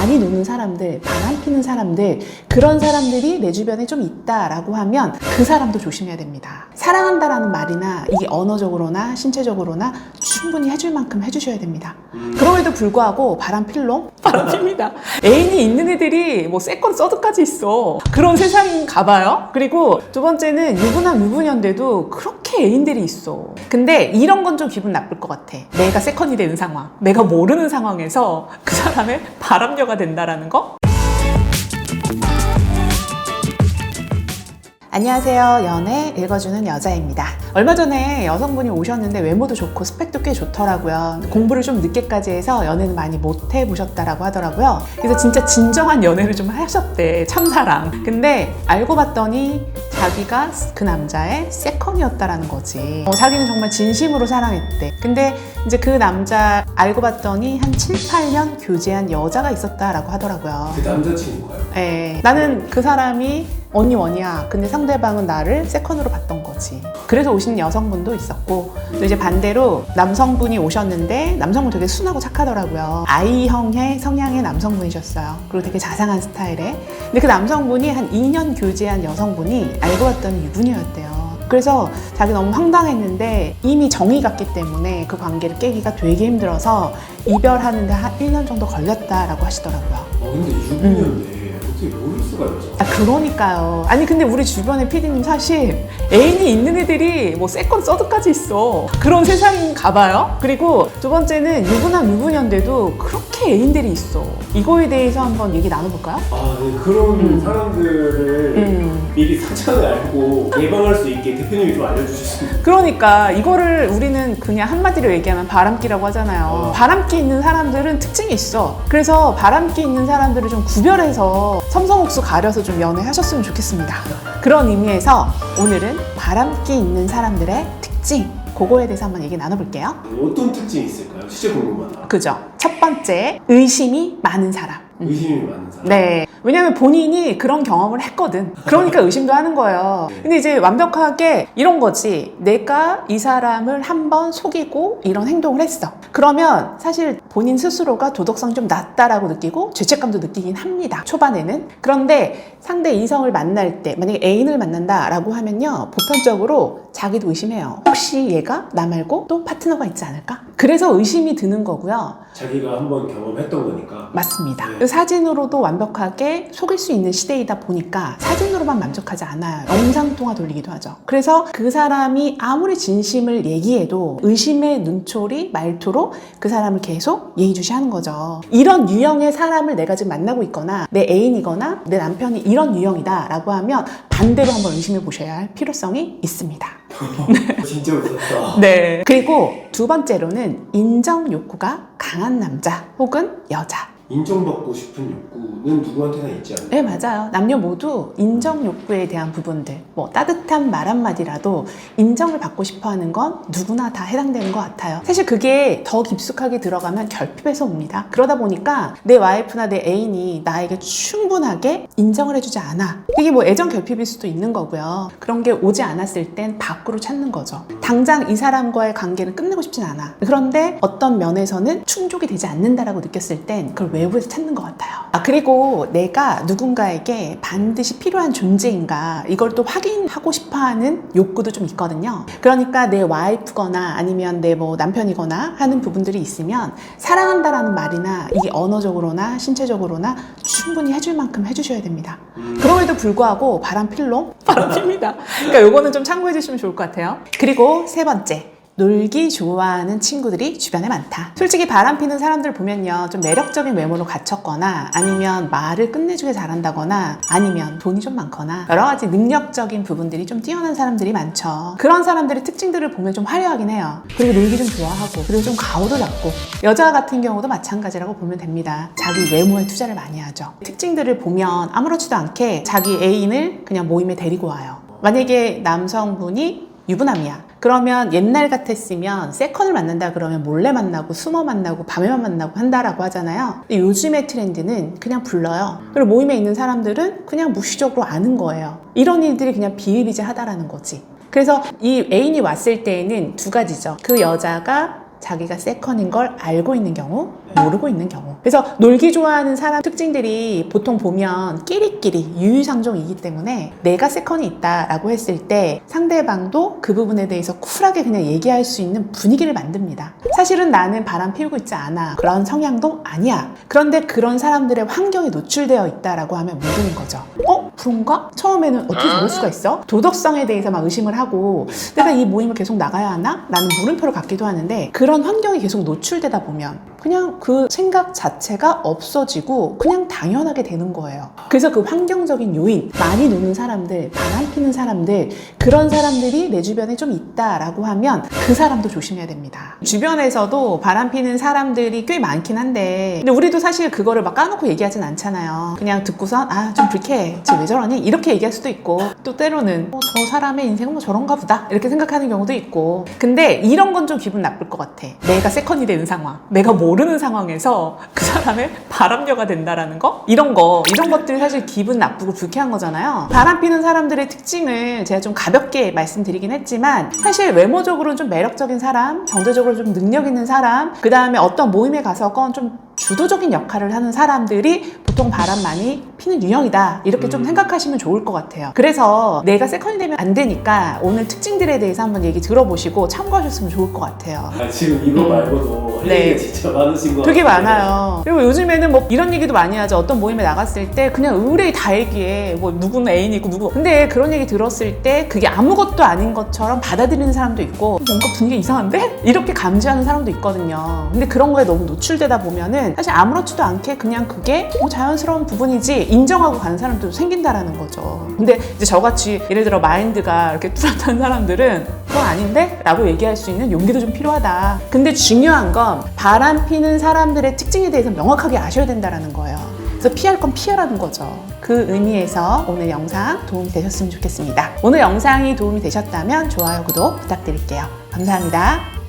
많이 노는 사람들, 바람 피는 사람들, 그런 사람들이 내 주변에 좀 있다라고 하면 그 사람도 조심해야 됩니다. 사랑한다라는 말이나 이게 언어적으로나 신체적으로나 충분히 해줄 만큼 해주셔야 됩니다. 그럼에도 불구하고 바람 필로 바람 핍니다. 애인이 있는 애들이 뭐 세컨 서드까지 있어. 그런 세상인가 봐요. 그리고 두 번째는 유부남 유부녀인데도 그렇게 애인들이 있어. 근데 이런 건 좀 기분 나쁠 것 같아. 내가 세컨이 되는 상황. 내가 모르는 상황에서 그 사람의 바람녀가 된다라는 거? 안녕하세요. 연애 읽어주는 여자입니다. 얼마 전에 여성분이 오셨는데 외모도 좋고 스펙도 꽤 좋더라고요. 공부를 좀 늦게까지 해서 연애는 많이 못 해보셨다라고 하더라고요. 그래서 진짜 진정한 연애를 좀 하셨대. 참사랑. 근데 알고 봤더니 자기가 그 남자의 세컨이었다라는 거지. 어, 자기는 정말 진심으로 사랑했대. 근데 이제 그 남자 알고 봤더니 한 7, 8년 교제한 여자가 있었다라고 하더라고요. 그 남자친구가요? 예. 나는 그 사람이 언니 원이야. 근데 상대방은 나를 세컨으로 봤던 거지. 그래서 오신 여성분도 있었고, 또 이제 반대로 남성분이 오셨는데, 남성분 되게 순하고 착하더라고요. I형의 성향의 남성분이셨어요. 그리고 되게 자상한 스타일의. 근데 그 남성분이 한 2년 교제한 여성분이 알고 봤더니 유부녀였대요. 그래서 자기 너무 황당했는데 이미 정이 갔기 때문에 그 관계를 깨기가 되게 힘들어서 이별하는데 한 1년 정도 걸렸다라고 하시더라고요. 어 근데 유부녀인데 어떻게 있죠? 아, 그러니까요. 아니, 근데 우리 주변에 피디님 사실 애인이 있는 애들이 뭐 세컨 서드까지 있어. 그런 세상인가 봐요. 그리고 두 번째는 유부남 유부녀인데도 그렇게 애인들이 있어. 이거에 대해서 한번 얘기 나눠볼까요? 아, 네, 그런 사람들을 음. 미리 사전을 알고 예방할 수 있게 대표님이 좀 알려주셨으면 그러니까 이거를 우리는 그냥 한마디로 얘기하면 바람기라고 하잖아요. 어. 바람기 있는 사람들은 특징이 있어. 그래서 바람기 있는 사람들을 좀 구별해서 섬성옥수 가려서 좀 연애하셨으면 좋겠습니다. 그런 의미에서 오늘은 바람기 있는 사람들의 특징, 그거에 대해서 한번 얘기 나눠볼게요. 어떤 특징이 있을까요? 진짜 궁금하다. 그죠? 첫 번째, 의심이 많은 사람. 의심이 많은 사람. 네. 왜냐면 본인이 그런 경험을 했거든. 그러니까 의심도 하는 거예요. 근데 이제 완벽하게 이런 거지. 내가 이 사람을 한번 속이고 이런 행동을 했어. 그러면 사실 본인 스스로가 도덕성이 좀 낮다라고 느끼고 죄책감도 느끼긴 합니다. 초반에는. 그런데 상대 이성을 만날 때, 만약에 애인을 만난다라고 하면요. 보편적으로 자기도 의심해요. 혹시 얘가 나 말고 또 파트너가 있지 않을까? 그래서 의심이 드는 거고요. 자기가 한번 경험했던 거니까. 맞습니다. 네. 그 사진으로도 완벽하게 속일 수 있는 시대이다 보니까 사진으로만 만족하지 않아요. 영상 통화 돌리기도 하죠. 그래서 그 사람이 아무리 진심을 얘기해도 의심의 눈초리, 말투로 그 사람을 계속 예의주시하는 거죠. 이런 유형의 사람을 내가 지금 만나고 있거나 내 애인이거나 내 남편이 이런 유형이다라고 하면 반대로 한번 의심해 보셔야 할 필요성이 있습니다. 진짜 무섭다. 네. 그리고 두 번째로는 인정 욕구가 강한 남자 혹은 여자. 인정받고 싶은 욕구는 누구한테나 있지 않나요? 네, 맞아요. 남녀 모두 인정 욕구에 대한 부분들, 뭐 따뜻한 말 한마디라도 인정을 받고 싶어 하는 건 누구나 다 해당되는 것 같아요. 사실 그게 더 깊숙하게 들어가면 결핍에서 옵니다. 그러다 보니까 내 와이프나 내 애인이 나에게 충분하게 인정을 해주지 않아. 이게 뭐 애정 결핍일 수도 있는 거고요. 그런 게 오지 않았을 땐 밖으로 찾는 거죠. 당장 이 사람과의 관계를 끝내고 싶진 않아. 그런데 어떤 면에서는 충족이 되지 않는다라고 느꼈을 땐 그걸 외부에서 찾는 것 같아요. 아, 그리고 내가 누군가에게 반드시 필요한 존재인가 이걸 또 확인하고 싶어 하는 욕구도 좀 있거든요. 그러니까 내 와이프거나 아니면 내 뭐 남편이거나 하는 부분들이 있으면 사랑한다라는 말이나 이게 언어적으로나 신체적으로나 충분히 해줄 만큼 해주셔야 됩니다. 그럼에도 불구하고 바람 필로 바람 핍니다. 그러니까 요거는 좀 참고해 주시면 좋을 것 같아요. 그리고 세 번째. 놀기 좋아하는 친구들이 주변에 많다. 솔직히 바람 피는 사람들 보면요. 좀 매력적인 외모로 갖췄거나 아니면 말을 끝내주게 잘한다거나 아니면 돈이 좀 많거나 여러 가지 능력적인 부분들이 좀 뛰어난 사람들이 많죠. 그런 사람들의 특징들을 보면 좀 화려하긴 해요. 그리고 놀기 좀 좋아하고 그리고 좀 가오도 잡고 여자 같은 경우도 마찬가지라고 보면 됩니다. 자기 외모에 투자를 많이 하죠. 특징들을 보면 아무렇지도 않게 자기 애인을 그냥 모임에 데리고 와요. 만약에 남성분이 유부남이야. 그러면 옛날 같았으면 세컨을 만난다 그러면 몰래 만나고 숨어 만나고 밤에만 만나고 한다라고 하잖아요. 근데 요즘의 트렌드는 그냥 불러요. 그리고 모임에 있는 사람들은 그냥 무시적으로 아는 거예요. 이런 일들이 그냥 비일비재하다라는 거지. 그래서 이 애인이 왔을 때에는 두 가지죠. 그 여자가 자기가 세컨인 걸 알고 있는 경우, 모르고 있는 경우. 그래서 놀기 좋아하는 사람 특징들이 보통 보면 끼리끼리 유유상종이기 때문에 내가 세컨이 있다라고 했을 때 상대방도 그 부분에 대해서 쿨하게 그냥 얘기할 수 있는 분위기를 만듭니다. 사실은 나는 바람 피우고 있지 않아. 그런 성향도 아니야. 그런데 그런 사람들의 환경에 노출되어 있다라고 하면 모르는 거죠. 어? 그런가? 처음에는 어떻게 저럴 수가 있어? 도덕성에 대해서 막 의심을 하고 내가 이 모임을 계속 나가야 하나? 라는 물음표를 갖기도 하는데 그런 환경이 계속 노출되다 보면 그냥 그 생각 자체가 없어지고 그냥 당연하게 되는 거예요. 그래서 그 환경적인 요인, 많이 노는 사람들, 바람 피는 사람들, 그런 사람들이 내 주변에 좀 있다라고 하면 그 사람도 조심해야 됩니다. 주변에서도 바람 피는 사람들이 꽤 많긴 한데 근데 우리도 사실 그거를 막 까놓고 얘기하진 않잖아요. 그냥 듣고선 아좀 불쾌해. 쟤왜 저러니? 이렇게 얘기할 수도 있고 또 때로는 어, 저 사람의 인생은 뭐 저런가 보다 이렇게 생각하는 경우도 있고 근데 이런 건 좀 기분 나쁠 것 같아. 내가 세컨이 되는 상황, 내가 모르는 상황에서 그 사람의 바람녀가 된다라는 거 이런 거 이런 것들이 사실 기분 나쁘고 불쾌한 거잖아요. 바람 피는 사람들의 특징을 제가 좀 가볍게 말씀드리긴 했지만 사실 외모적으로는 좀 매력적인 사람, 경제적으로 좀 능력 있는 사람, 그 다음에 어떤 모임에 가서 건 좀 주도적인 역할을 하는 사람들이 보통 바람 많이 피는 유형이다 이렇게 좀 음. 생각하시면 좋을 것 같아요. 그래서 내가 세컨이 되면 안 되니까 오늘 특징들에 대해서 한번 얘기 들어보시고 참고하셨으면 좋을 것 같아요. 아, 지금 이거 음. 말고도 할 네. 얘기가 진짜 많으신 것 되게 같아요. 많아요. 그리고 요즘에는 뭐 이런 얘기도 많이 하죠. 어떤 모임에 나갔을 때 그냥 의뢰 다 얘기해. 뭐 누구는 애인이 있고 누구. 근데 그런 얘기 들었을 때 그게 아무것도 아닌 것처럼 받아들이는 사람도 있고 뭔가 분위기 이상한데? 이렇게 감지하는 사람도 있거든요. 근데 그런 거에 너무 노출되다 보면은 사실 아무렇지도 않게 그냥 그게 뭐 자연스러운 부분이지 인정하고 가는 사람도 생긴다라는 거죠. 근데 이제 저같이 예를 들어 마인드가 이렇게 뚜렷한 사람들은 그건 아닌데? 라고 얘기할 수 있는 용기도 좀 필요하다. 근데 중요한 건 바람 피는 사람들의 특징에 대해서 명확하게 아셔야 된다는 거예요. 그래서 피할 건 피하라는 거죠. 그 의미에서 오늘 영상 도움이 되셨으면 좋겠습니다. 오늘 영상이 도움이 되셨다면 좋아요, 구독 부탁드릴게요. 감사합니다.